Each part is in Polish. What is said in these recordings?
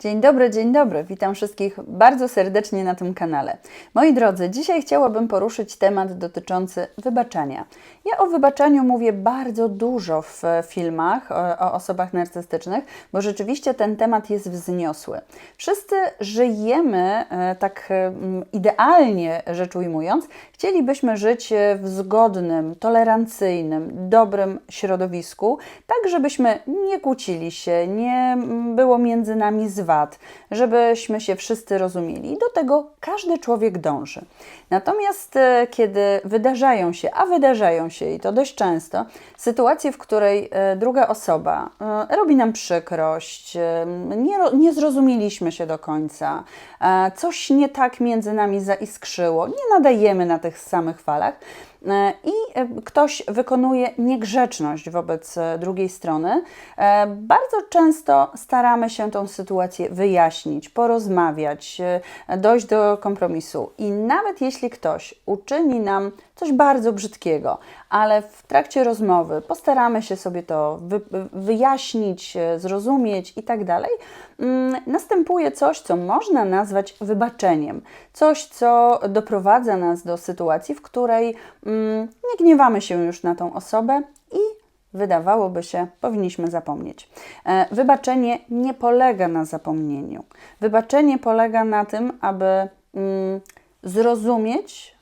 Dzień dobry, dzień dobry. Witam wszystkich bardzo serdecznie na tym kanale. Moi drodzy, dzisiaj chciałabym poruszyć temat dotyczący wybaczania. Ja o wybaczaniu mówię bardzo dużo w filmach o, osobach narcystycznych, bo rzeczywiście ten temat jest wzniosły. Wszyscy żyjemy e, tak e, idealnie rzecz ujmując, chcielibyśmy żyć w zgodnym, tolerancyjnym, dobrym środowisku, tak żebyśmy nie kłócili się, nie było między nami zwad, żebyśmy się wszyscy rozumieli. Do tego każdy człowiek dąży. Natomiast e, kiedy wydarzają się, a wydarzają się i to dość często, sytuacje, w której e, druga osoba e, robi nam przykrość, nie, nie zrozumieliśmy się do końca, coś nie tak między nami zaiskrzyło, nie nadajemy na tych samych falach, i ktoś wykonuje niegrzeczność wobec drugiej strony, bardzo często staramy się tą sytuację wyjaśnić, porozmawiać, dojść do kompromisu. I nawet jeśli ktoś uczyni nam coś bardzo brzydkiego, ale w trakcie rozmowy postaramy się sobie to wy, wyjaśnić, zrozumieć i tak dalej, mm, następuje coś, co można nazwać wybaczeniem. Coś, co doprowadza nas do sytuacji, w której mm, nie gniewamy się już na tą osobę i wydawałoby się, powinniśmy zapomnieć. E, wybaczenie nie polega na zapomnieniu. Wybaczenie polega na tym, aby mm, zrozumieć, e,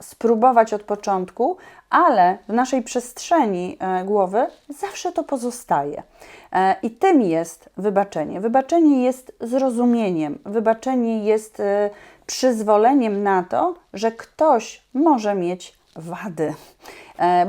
spróbować od początku, ale w naszej przestrzeni e, głowy zawsze to pozostaje. I tym jest wybaczenie. Wybaczenie jest zrozumieniem, wybaczenie jest przyzwoleniem na to, że ktoś może mieć wady,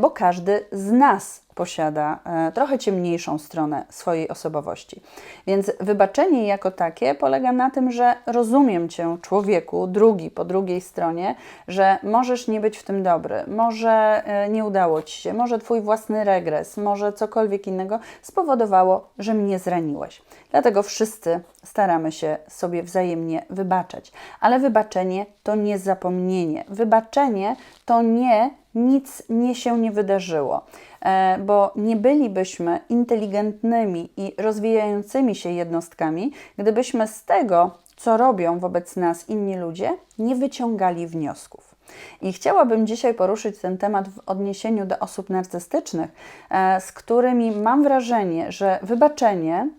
bo każdy z nas posiada e, trochę ciemniejszą stronę swojej osobowości. Więc wybaczenie jako takie polega na tym, że rozumiem Cię, człowieku, drugi po drugiej stronie, że możesz nie być w tym dobry, może e, nie udało Ci się, może Twój własny regres, może cokolwiek innego spowodowało, że mnie zraniłeś. Dlatego wszyscy staramy się sobie wzajemnie wybaczać. Ale wybaczenie to nie zapomnienie. Wybaczenie to nie nic nie się nie wydarzyło. E, bo nie bylibyśmy inteligentnymi i rozwijającymi się jednostkami, gdybyśmy z tego, co robią wobec nas inni ludzie, nie wyciągali wniosków. I chciałabym dzisiaj poruszyć ten temat w odniesieniu do osób narcystycznych, e, z którymi mam wrażenie, że wybaczenie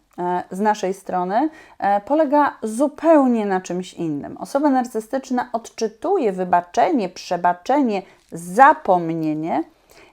z naszej strony polega zupełnie na czymś innym. Osoba narcystyczna odczytuje wybaczenie, przebaczenie, zapomnienie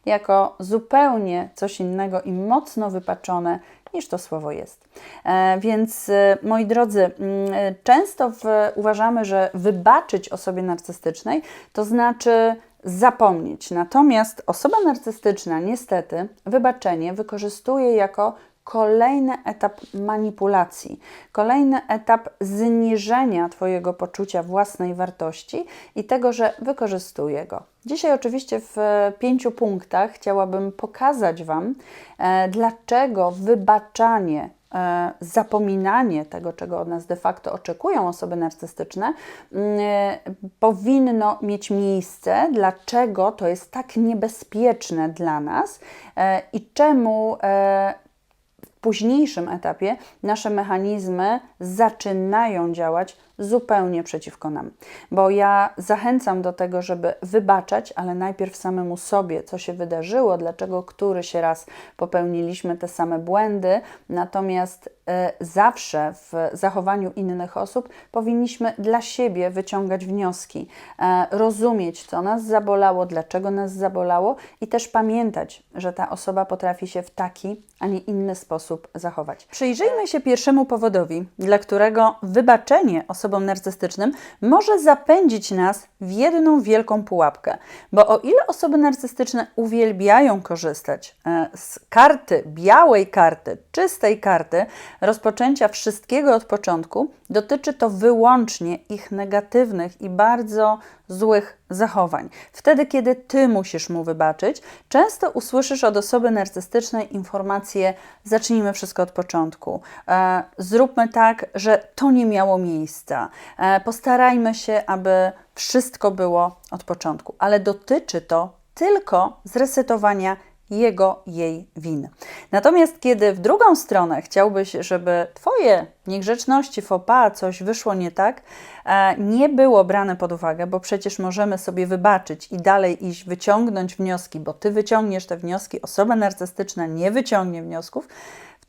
jako zupełnie coś innego i mocno wypaczone niż to słowo jest. E, więc e, moi drodzy, mm, e, często w, uważamy, że wybaczyć osobie narcystycznej to znaczy zapomnieć. Natomiast osoba narcystyczna niestety wybaczenie wykorzystuje jako kolejny etap manipulacji, kolejny etap zniżenia Twojego poczucia własnej wartości i tego, że wykorzystuje go. Dzisiaj, oczywiście, w pięciu punktach chciałabym pokazać Wam, e, dlaczego wybaczanie e, zapominanie tego, czego od nas de facto oczekują osoby narcystyczne, mm, e, powinno mieć miejsce, dlaczego to jest tak niebezpieczne dla nas i czemu późniejszym etapie nasze mechanizmy zaczynają działać zupełnie przeciwko nam. Bo ja zachęcam do tego, żeby wybaczać, ale najpierw samemu sobie, co się wydarzyło, dlaczego któryś raz popełniliśmy te same błędy, natomiast y, zawsze w zachowaniu innych osób powinniśmy dla siebie wyciągać wnioski, y, rozumieć, co nas zabolało, dlaczego nas zabolało i też pamiętać, że ta osoba potrafi się w taki, a nie inny sposób zachować. Przyjrzyjmy się pierwszemu powodowi, dla którego wybaczenie osoby osobom narcystycznym może zapędzić nas w jedną wielką pułapkę. Bo o ile osoby narcystyczne uwielbiają korzystać e, z karty, białej karty, czystej karty, rozpoczęcia wszystkiego od początku, dotyczy to wyłącznie ich negatywnych i bardzo złych zachowań. Wtedy, kiedy ty musisz mu wybaczyć, często usłyszysz od osoby narcystycznej informację: zacznijmy wszystko od początku, e, zróbmy tak, że to nie miało miejsca, e, postarajmy się, aby wszystko było od początku, ale dotyczy to tylko zresetowania jego, jej win. Natomiast kiedy w drugą stronę chciałbyś, żeby Twoje niegrzeczności, pas, coś wyszło nie tak, e, nie było brane pod uwagę, bo przecież możemy sobie wybaczyć i dalej iść, wyciągnąć wnioski, bo Ty wyciągniesz te wnioski, osoba narcystyczna nie wyciągnie wniosków,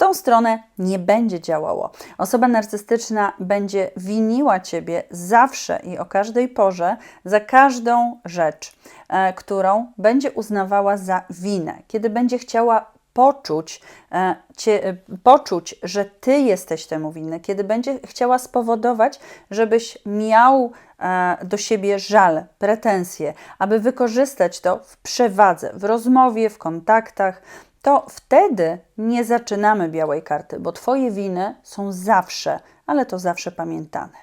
tą stronę nie będzie działało. Osoba narcystyczna będzie winiła ciebie zawsze i o każdej porze za każdą rzecz, e, którą będzie uznawała za winę. Kiedy będzie chciała poczuć, e, cie, e, poczuć, że ty jesteś temu winny, kiedy będzie chciała spowodować, żebyś miał e, do siebie żal, pretensje, aby wykorzystać to w przewadze, w rozmowie, w kontaktach, to wtedy nie zaczynamy białej karty, bo Twoje winy są zawsze, ale to zawsze pamiętane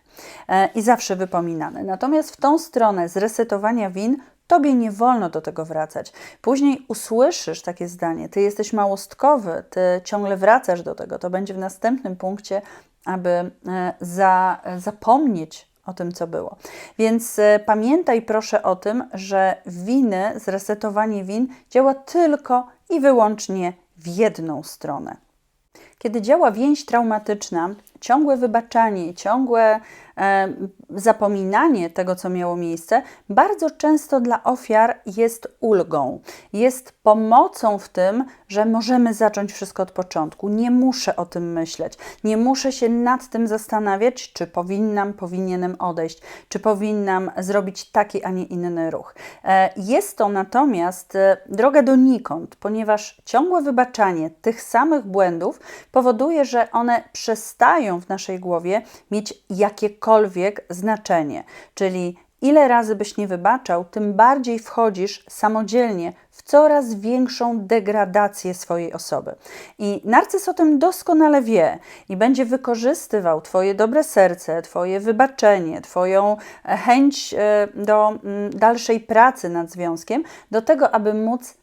e, i zawsze wypominane. Natomiast w tą stronę zresetowania win Tobie nie wolno do tego wracać. Później usłyszysz takie zdanie: Ty jesteś małostkowy, ty ciągle wracasz do tego. To będzie w następnym punkcie, aby e, za, zapomnieć o tym, co było. Więc e, pamiętaj proszę o tym, że winy, zresetowanie win działa tylko i wyłącznie w jedną stronę. Kiedy działa więź traumatyczna, ciągłe wybaczanie, ciągłe zapominanie tego, co miało miejsce, bardzo często dla ofiar jest ulgą, jest pomocą w tym, że możemy zacząć wszystko od początku. Nie muszę o tym myśleć, nie muszę się nad tym zastanawiać, czy powinnam, powinienem odejść, czy powinnam zrobić taki, a nie inny ruch. E, jest to natomiast e, droga donikąd, ponieważ ciągłe wybaczanie tych samych błędów powoduje, że one przestają w naszej głowie mieć jakiekolwiek znaczenie. Czyli ile razy byś nie wybaczał, tym bardziej wchodzisz samodzielnie w coraz większą degradację swojej osoby. I narcyz o tym doskonale wie i będzie wykorzystywał Twoje dobre serce, Twoje wybaczenie, Twoją e, chęć e, do mm, dalszej pracy nad związkiem, do tego, aby móc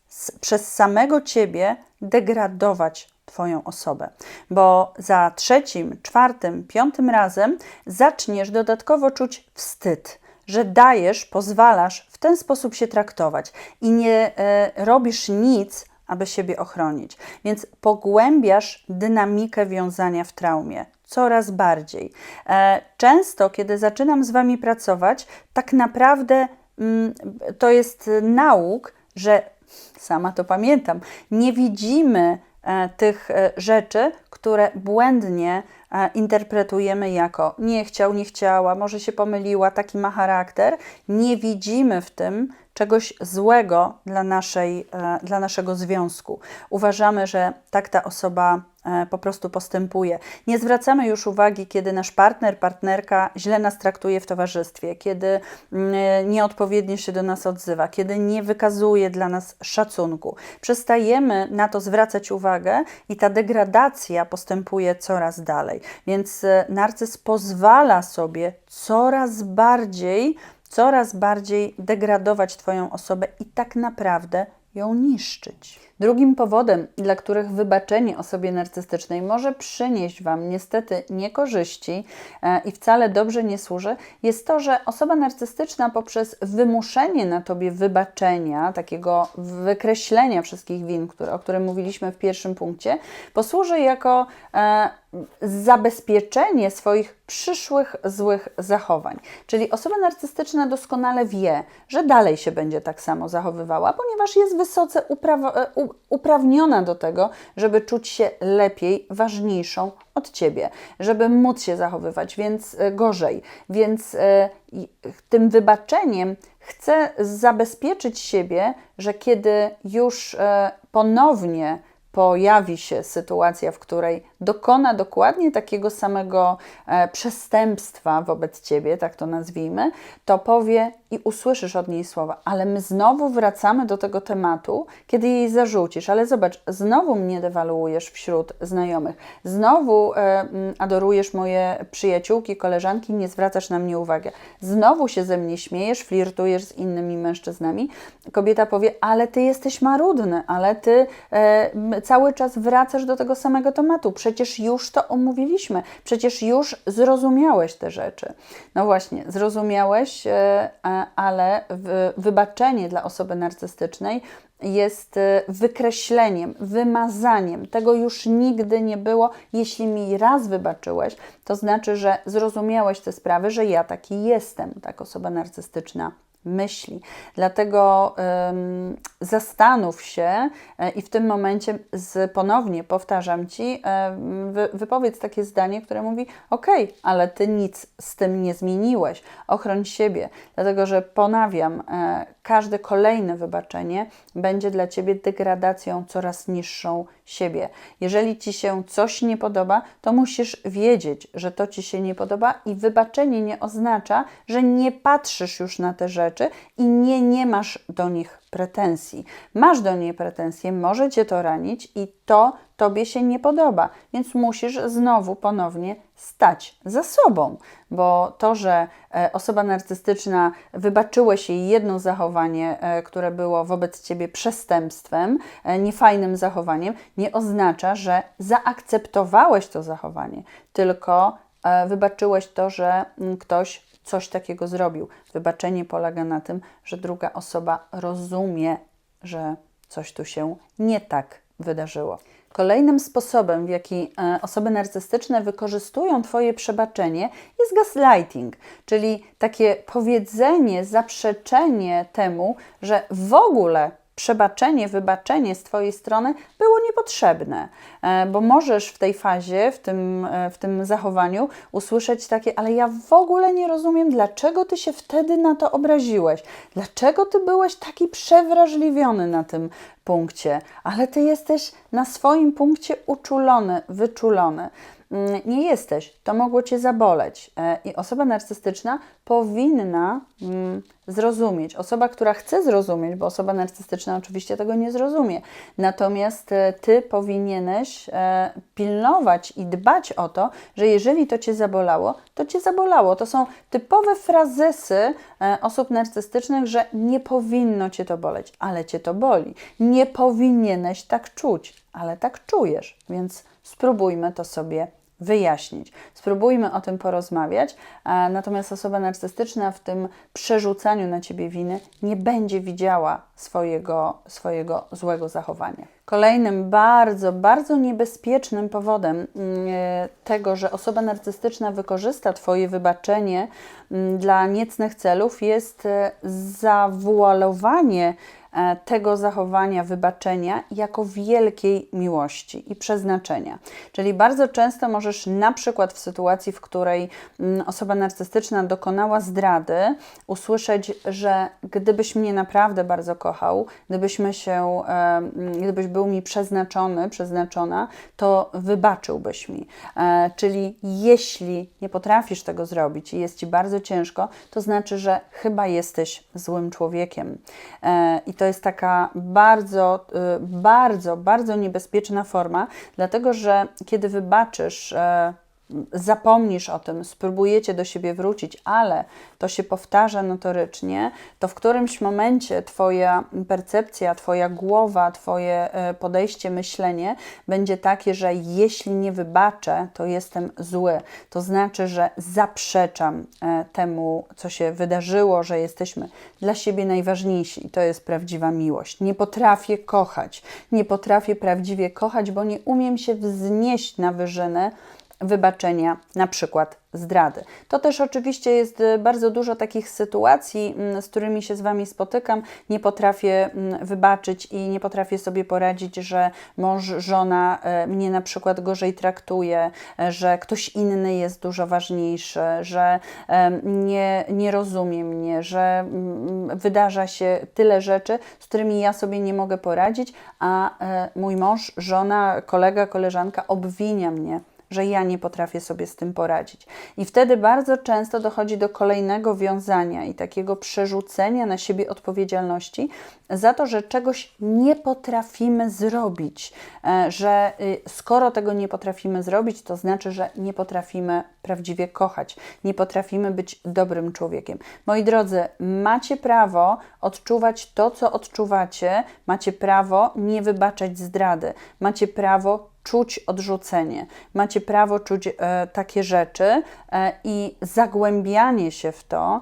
przez samego Ciebie degradować Twoją osobę, bo za trzecim, czwartym, piątym razem zaczniesz dodatkowo czuć wstyd, że dajesz, pozwalasz w ten sposób się traktować i nie e, robisz nic, aby siebie ochronić. Więc pogłębiasz dynamikę wiązania w traumie coraz bardziej. E, często, kiedy zaczynam z Wami pracować, tak naprawdę mm, to jest nauk, że sama to pamiętam, nie widzimy E, tych e, rzeczy, które błędnie e, interpretujemy jako nie chciał, nie chciała, może się pomyliła, taki ma charakter. Nie widzimy w tym czegoś złego dla, naszej, dla naszego związku. Uważamy, że tak ta osoba E, po prostu postępuje. Nie zwracamy już uwagi, kiedy nasz partner, partnerka źle nas traktuje w towarzystwie, kiedy mm, nieodpowiednio się do nas odzywa, kiedy nie wykazuje dla nas szacunku. Przestajemy na to zwracać uwagę i ta degradacja postępuje coraz dalej. Więc e, narcyz pozwala sobie coraz bardziej, coraz bardziej degradować Twoją osobę i tak naprawdę ją niszczyć. Drugim powodem, dla których wybaczenie osobie narcystycznej może przynieść Wam niestety niekorzyści e, i wcale dobrze nie służy, jest to, że osoba narcystyczna poprzez wymuszenie na Tobie wybaczenia, takiego wykreślenia wszystkich win, które, o którym mówiliśmy w pierwszym punkcie, posłuży jako e, zabezpieczenie swoich przyszłych złych zachowań. Czyli osoba narcystyczna doskonale wie, że dalej się będzie tak samo zachowywała, ponieważ jest wysoce e, uprawniona do tego, żeby czuć się lepiej, ważniejszą od ciebie, żeby móc się zachowywać, więc e, gorzej. Więc e, tym wybaczeniem chcę zabezpieczyć siebie, że kiedy już ponownie pojawi się sytuacja, w której dokona dokładnie takiego samego e, przestępstwa wobec ciebie, tak to nazwijmy, to powie i usłyszysz od niej słowa, ale my znowu wracamy do tego tematu, kiedy jej zarzucisz, ale zobacz, znowu mnie dewaluujesz wśród znajomych, znowu e, adorujesz moje przyjaciółki, koleżanki, nie zwracasz na mnie uwagi, znowu się ze mnie śmiejesz, flirtujesz z innymi mężczyznami. Kobieta powie, ale ty jesteś marudny, ale ty e, cały czas wracasz do tego samego tematu, przecież już to omówiliśmy, przecież już zrozumiałeś te rzeczy. No właśnie, zrozumiałeś, e, ale wybaczenie dla osoby narcystycznej jest e, wykreśleniem, wymazaniem. Tego już nigdy nie było. Jeśli mi raz wybaczyłeś, to znaczy, że zrozumiałeś te sprawy, że ja taki jestem, tak osoba narcystyczna myśli. Dlatego ym, zastanów się y, i w tym momencie z, ponownie powtarzam Ci, y, wy, wypowiedz takie zdanie, które mówi: OK, ale Ty nic z tym nie zmieniłeś. Ochroń siebie, dlatego że ponawiam, y, każde kolejne wybaczenie będzie dla Ciebie degradacją coraz niższą siebie. Jeżeli Ci się coś nie podoba, to musisz wiedzieć, że to Ci się nie podoba i wybaczenie nie oznacza, że nie patrzysz już na te rzeczy i nie, nie masz do nich pretensji. Masz do niej pretensje, może Cię to ranić i to Tobie się nie podoba, więc musisz znowu ponownie stać za sobą, bo to, że e, osoba narcystyczna wybaczyłeś jej jedno zachowanie, e, które było wobec Ciebie przestępstwem, e, niefajnym zachowaniem, nie oznacza, że zaakceptowałeś to zachowanie, tylko wybaczyłeś to, że mm, ktoś coś takiego zrobił. Wybaczenie polega na tym, że druga osoba rozumie, że coś tu się nie tak wydarzyło. Kolejnym sposobem, w jaki e, osoby narcystyczne wykorzystują Twoje przebaczenie, jest gaslighting, czyli takie powiedzenie, zaprzeczenie temu, że w ogóle przebaczenie, wybaczenie z Twojej strony było niepotrzebne, e, bo możesz w tej fazie, w tym, e, w tym zachowaniu usłyszeć takie, ale ja w ogóle nie rozumiem, dlaczego Ty się wtedy na to obraziłeś, dlaczego Ty byłeś taki przewrażliwiony na tym punkcie, ale Ty jesteś na swoim punkcie uczulony, wyczulony. Mm, nie jesteś, to mogło cię zaboleć. E, I osoba narcystyczna powinna mm, zrozumieć. Osoba, która chce zrozumieć, bo osoba narcystyczna oczywiście tego nie zrozumie. Natomiast e, ty powinieneś e, pilnować i dbać o to, że jeżeli to cię zabolało, to cię zabolało. To są typowe frazesy osób narcystycznych, że nie powinno cię to boleć, ale cię to boli. Nie powinieneś tak czuć, ale tak czujesz, więc spróbujmy to sobie wyjaśnić. Spróbujmy o tym porozmawiać, natomiast osoba narcystyczna w tym przerzucaniu na ciebie winy nie będzie widziała swojego, swojego złego zachowania. Kolejnym bardzo, bardzo niebezpiecznym powodem mm, tego, że osoba narcystyczna wykorzysta Twoje wybaczenie mm, dla niecnych celów, jest e, zawualowanie E, tego zachowania, wybaczenia jako wielkiej miłości i przeznaczenia. Czyli bardzo często możesz na przykład w sytuacji, w której mm, osoba narcystyczna dokonała zdrady, usłyszeć, że gdybyś mnie naprawdę bardzo kochał, gdybyśmy się, e, mm, gdybyś był mi przeznaczony, przeznaczona, to wybaczyłbyś mi. E, czyli jeśli nie potrafisz tego zrobić i jest ci bardzo ciężko, to znaczy, że chyba jesteś złym człowiekiem. I to jest taka bardzo, y, bardzo, bardzo niebezpieczna forma, dlatego że kiedy wybaczysz, e, zapomnisz o tym, spróbujecie do siebie wrócić, ale to się powtarza notorycznie, to w którymś momencie Twoja percepcja, Twoja głowa, Twoje e, podejście, myślenie będzie takie, że jeśli nie wybaczę, to jestem zły. To znaczy, że zaprzeczam e, temu, co się wydarzyło, że jesteśmy dla siebie najważniejsi i to jest prawdziwa miłość. Nie potrafię kochać, nie potrafię prawdziwie kochać, bo nie umiem się wznieść na wyżyny wybaczenia, na przykład zdrady. To też oczywiście jest y, bardzo dużo takich sytuacji, mm, z którymi się z Wami spotykam. Nie potrafię mm, wybaczyć i nie potrafię sobie poradzić, że mąż, żona e, mnie na przykład gorzej traktuje, e, że ktoś inny jest dużo ważniejszy, że nie, nie rozumie mnie, że mm, wydarza się tyle rzeczy, z którymi ja sobie nie mogę poradzić, a mój mąż, żona, kolega, koleżanka obwinia mnie że ja nie potrafię sobie z tym poradzić. I wtedy bardzo często dochodzi do kolejnego wiązania i takiego przerzucenia na siebie odpowiedzialności za to, że czegoś nie potrafimy zrobić, e, że y, skoro tego nie potrafimy zrobić, to znaczy, że nie potrafimy prawdziwie kochać, nie potrafimy być dobrym człowiekiem. Moi drodzy, macie prawo odczuwać to, co odczuwacie, macie prawo nie wybaczać zdrady, macie prawo czuć odrzucenie, macie prawo czuć e, takie rzeczy e, i zagłębianie się w to,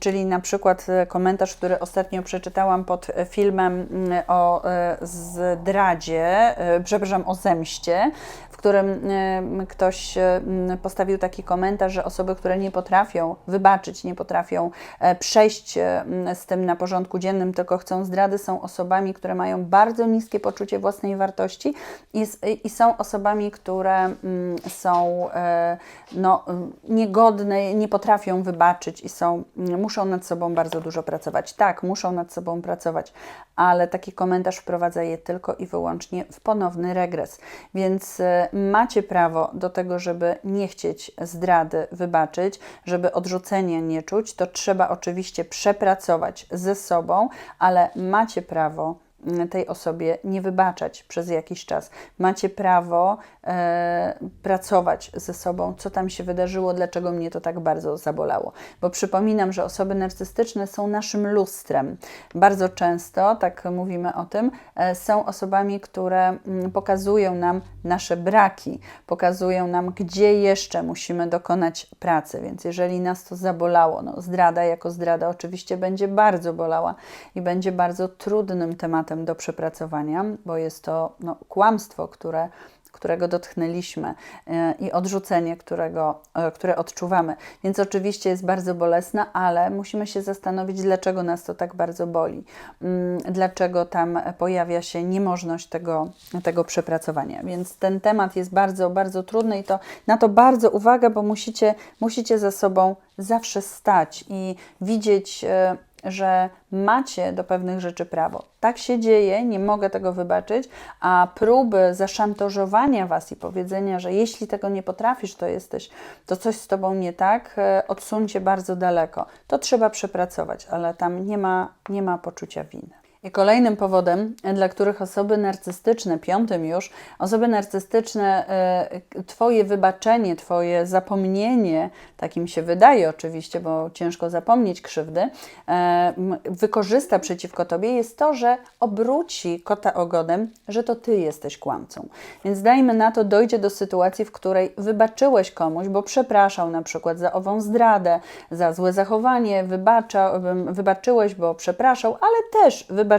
czyli na przykład e, komentarz, który ostatnio przeczytałam pod filmem mm, o e, zdradzie, e, przepraszam, o zemście, w którym e, ktoś e, m, postawił taki komentarz, że osoby, które nie potrafią wybaczyć, nie potrafią e, przejść e, m, z tym na porządku dziennym, tylko chcą zdrady, są osobami, które mają bardzo niskie poczucie własnej wartości i, i są osobami, które mm, są e, no, mm, niegodne, nie potrafią wybaczyć i są, mm, muszą nad sobą bardzo dużo pracować. Tak, muszą nad sobą pracować, ale taki komentarz wprowadza je tylko i wyłącznie w ponowny regres. Więc e, macie prawo do tego, żeby nie chcieć zdrady wybaczyć, żeby odrzucenia nie czuć. To trzeba oczywiście przepracować ze sobą, ale macie prawo tej osobie nie wybaczać przez jakiś czas. Macie prawo e, pracować ze sobą, co tam się wydarzyło, dlaczego mnie to tak bardzo zabolało. Bo przypominam, że osoby narcystyczne są naszym lustrem. Bardzo często, tak mówimy o tym, e, są osobami, które mm, pokazują nam nasze braki, pokazują nam, gdzie jeszcze musimy dokonać pracy. Więc jeżeli nas to zabolało, no zdrada jako zdrada oczywiście będzie bardzo bolała i będzie bardzo trudnym tematem do przepracowania, bo jest to no, kłamstwo, które którego dotknęliśmy e, i odrzucenie, którego, e, które odczuwamy. Więc oczywiście jest bardzo bolesna, ale musimy się zastanowić, dlaczego nas to tak bardzo boli. Mm, Dlaczego tam pojawia się niemożność tego, tego przepracowania. Więc ten temat jest bardzo, bardzo trudny i to na to bardzo uwaga, bo musicie, musicie za sobą zawsze stać i widzieć, e, że macie do pewnych rzeczy prawo. Tak się dzieje, nie mogę tego wybaczyć, a próby zaszantażowania was i powiedzenia, że jeśli tego nie potrafisz, to jesteś, to coś z tobą nie tak, e, odsuńcie bardzo daleko. To trzeba przepracować, ale tam nie ma, nie ma poczucia winy. I kolejnym powodem, dla których osoby narcystyczne, piątym już, osoby narcystyczne, e, Twoje wybaczenie, Twoje zapomnienie, takim się wydaje oczywiście, bo ciężko zapomnieć krzywdy, e, wykorzysta przeciwko Tobie, jest to, że obróci kota ogonem, że to Ty jesteś kłamcą. Więc dajmy na to, dojdzie do sytuacji, w której wybaczyłeś komuś, bo przepraszał na przykład za ową zdradę, za złe zachowanie, wybacza, wybaczyłeś, bo przepraszał, ale też wybaczyłeś,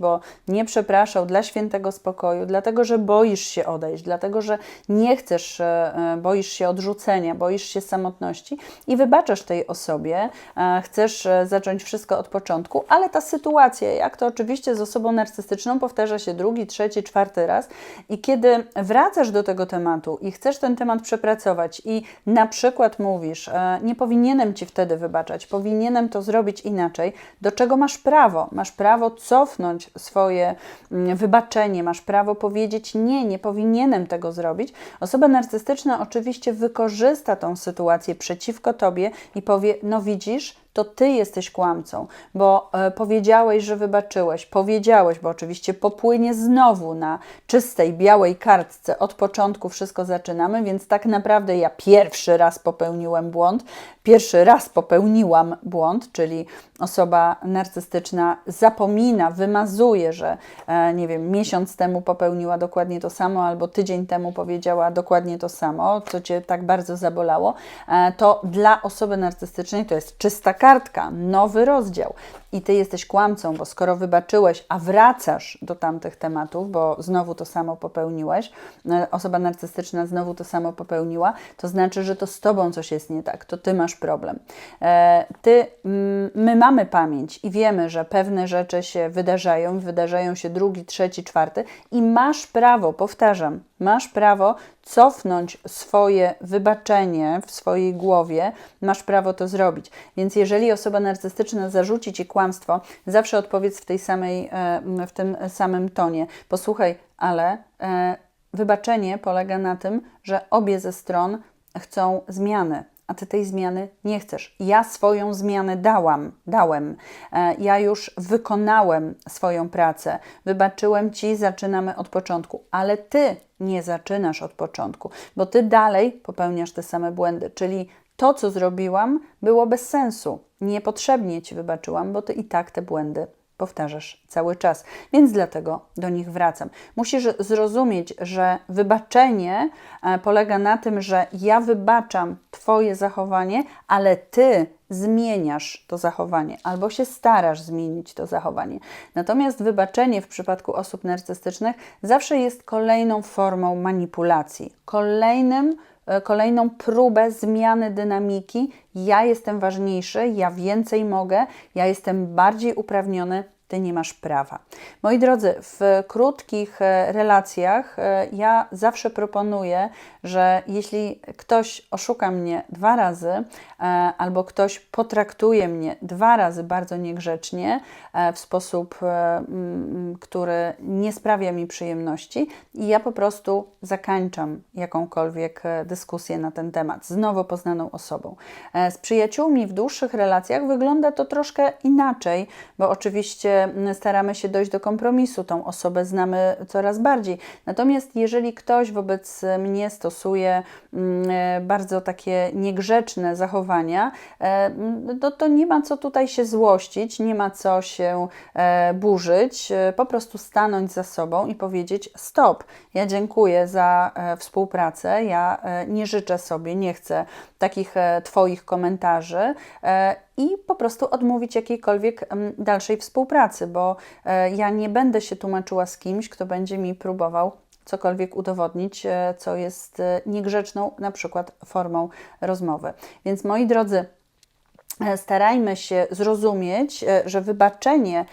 bo nie przepraszał dla świętego spokoju, dlatego że boisz się odejść, dlatego że nie chcesz, e, boisz się odrzucenia, boisz się samotności i wybaczasz tej osobie, e, chcesz e, zacząć wszystko od początku, ale ta sytuacja, jak to oczywiście z osobą narcystyczną, powtarza się drugi, trzeci, czwarty raz i kiedy wracasz do tego tematu i chcesz ten temat przepracować i na przykład mówisz, nie powinienem Ci wtedy wybaczać, powinienem to zrobić inaczej, do czego masz prawo? Masz prawo cofnąć swoje mm, wybaczenie, masz prawo powiedzieć nie, nie powinienem tego zrobić. Osoba narcystyczna oczywiście wykorzysta tą sytuację przeciwko Tobie i powie, no widzisz, to ty jesteś kłamcą, bo e, powiedziałeś, że wybaczyłeś, powiedziałeś, bo oczywiście popłynie znowu na czystej, białej kartce. Od początku wszystko zaczynamy, więc tak naprawdę ja pierwszy raz popełniłem błąd, pierwszy raz popełniłam błąd, czyli osoba narcystyczna zapomina, wymazuje, że e, nie wiem, miesiąc temu popełniła dokładnie to samo, albo tydzień temu powiedziała dokładnie to samo, co cię tak bardzo zabolało, e, to dla osoby narcystycznej to jest czysta kartka, nowy rozdział. I ty jesteś kłamcą, bo skoro wybaczyłeś, a wracasz do tamtych tematów, bo znowu to samo popełniłeś, e, osoba narcystyczna znowu to samo popełniła, to znaczy, że to z tobą coś jest nie tak, to ty masz problem. E, Ty, mm, my mamy pamięć i wiemy, że pewne rzeczy się wydarzają, wydarzają się drugi, trzeci, czwarty i masz prawo, powtarzam, masz prawo cofnąć swoje wybaczenie w swojej głowie, masz prawo to zrobić. Więc jeżeli osoba narcystyczna zarzuci ci kłamstwo, zawsze odpowiedz w, tej samej, e, w tym samym tonie. Posłuchaj, ale e, wybaczenie polega na tym, że obie ze stron chcą zmiany a ty tej zmiany nie chcesz. Ja swoją zmianę dałam, dałem. E, Ja już wykonałem swoją pracę. Wybaczyłem ci, zaczynamy od początku, ale ty nie zaczynasz od początku, bo ty dalej popełniasz te same błędy, czyli to, co zrobiłam, było bez sensu. Niepotrzebnie ci wybaczyłam, bo ty i tak te błędy powtarzasz cały czas, więc dlatego do nich wracam. Musisz zrozumieć, że wybaczenie e, polega na tym, że ja wybaczam Twoje zachowanie, ale Ty zmieniasz to zachowanie albo się starasz zmienić to zachowanie. Natomiast wybaczenie w przypadku osób narcystycznych zawsze jest kolejną formą manipulacji, kolejnym kolejną próbę zmiany dynamiki. Ja jestem ważniejszy, ja więcej mogę, ja jestem bardziej uprawniony, ty nie masz prawa. Moi drodzy, w krótkich e, relacjach e, ja zawsze proponuję, że jeśli ktoś oszuka mnie dwa razy e, albo ktoś potraktuje mnie dwa razy bardzo niegrzecznie, w sposób, który nie sprawia mi przyjemności, i ja po prostu zakańczam jakąkolwiek dyskusję na ten temat z nowo poznaną osobą. Z przyjaciółmi w dłuższych relacjach wygląda to troszkę inaczej, bo oczywiście staramy się dojść do kompromisu, tą osobę znamy coraz bardziej. Natomiast jeżeli ktoś wobec mnie stosuje mm, e, bardzo takie niegrzeczne zachowania, e, to, to nie ma co tutaj się złościć, nie ma co się e, burzyć, po prostu stanąć za sobą i powiedzieć: Stop, ja dziękuję za współpracę, ja nie życzę sobie, nie chcę takich Twoich komentarzy i po prostu odmówić jakiejkolwiek dalszej współpracy, bo e, ja nie będę się tłumaczyła z kimś, kto będzie mi próbował cokolwiek udowodnić, e, co jest e, niegrzeczną na przykład formą rozmowy. Więc moi drodzy, starajmy się zrozumieć, że wybaczenie,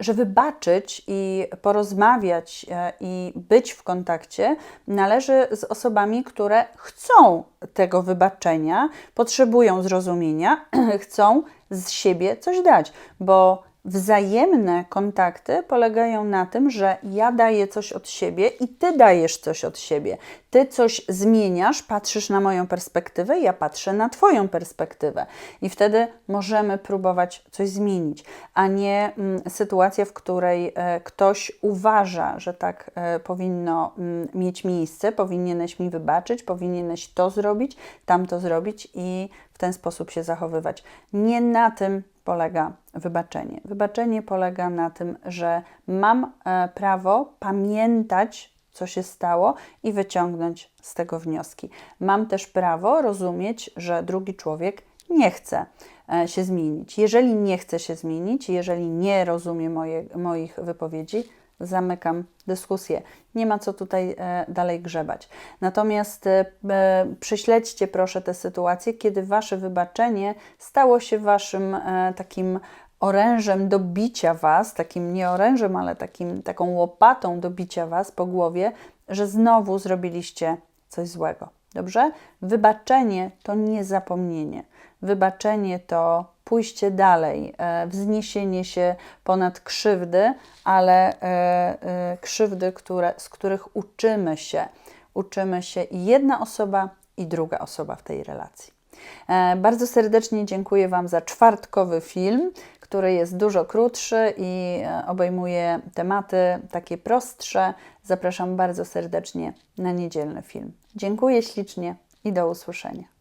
że wybaczyć i porozmawiać i być w kontakcie należy z osobami, które chcą tego wybaczenia, potrzebują zrozumienia, chcą z siebie coś dać, bo Wzajemne kontakty polegają na tym, że ja daję coś od siebie i ty dajesz coś od siebie. Ty coś zmieniasz, patrzysz na moją perspektywę, ja patrzę na Twoją perspektywę. I wtedy możemy próbować coś zmienić, a nie mm, sytuacja, w której e, ktoś uważa, że tak e, powinno mm, mieć miejsce, powinieneś mi wybaczyć, powinieneś to zrobić, tamto zrobić i w ten sposób się zachowywać. Nie na tym polega wybaczenie. Wybaczenie polega na tym, że mam e, prawo pamiętać, co się stało i wyciągnąć z tego wnioski. Mam też prawo rozumieć, że drugi człowiek nie chce e, się zmienić. Jeżeli nie chce się zmienić, jeżeli nie rozumie moje, moich wypowiedzi, zamykam dyskusję. Nie ma co tutaj e, dalej grzebać. Natomiast e, e, prześledźcie proszę tę sytuację, kiedy wasze wybaczenie stało się waszym takim orężem do bicia was, takim nie orężem, ale takim, taką łopatą do bicia was po głowie, że znowu zrobiliście coś złego. Dobrze? Wybaczenie to nie zapomnienie. Wybaczenie to pójście dalej, e, wzniesienie się ponad krzywdy, ale e, e, krzywdy, które, z których uczymy się. Uczymy się i jedna osoba, i druga osoba w tej relacji. Bardzo serdecznie dziękuję Wam za czwartkowy film, który jest dużo krótszy i obejmuje tematy takie prostsze. Zapraszam bardzo serdecznie na niedzielny film. Dziękuję ślicznie i do usłyszenia.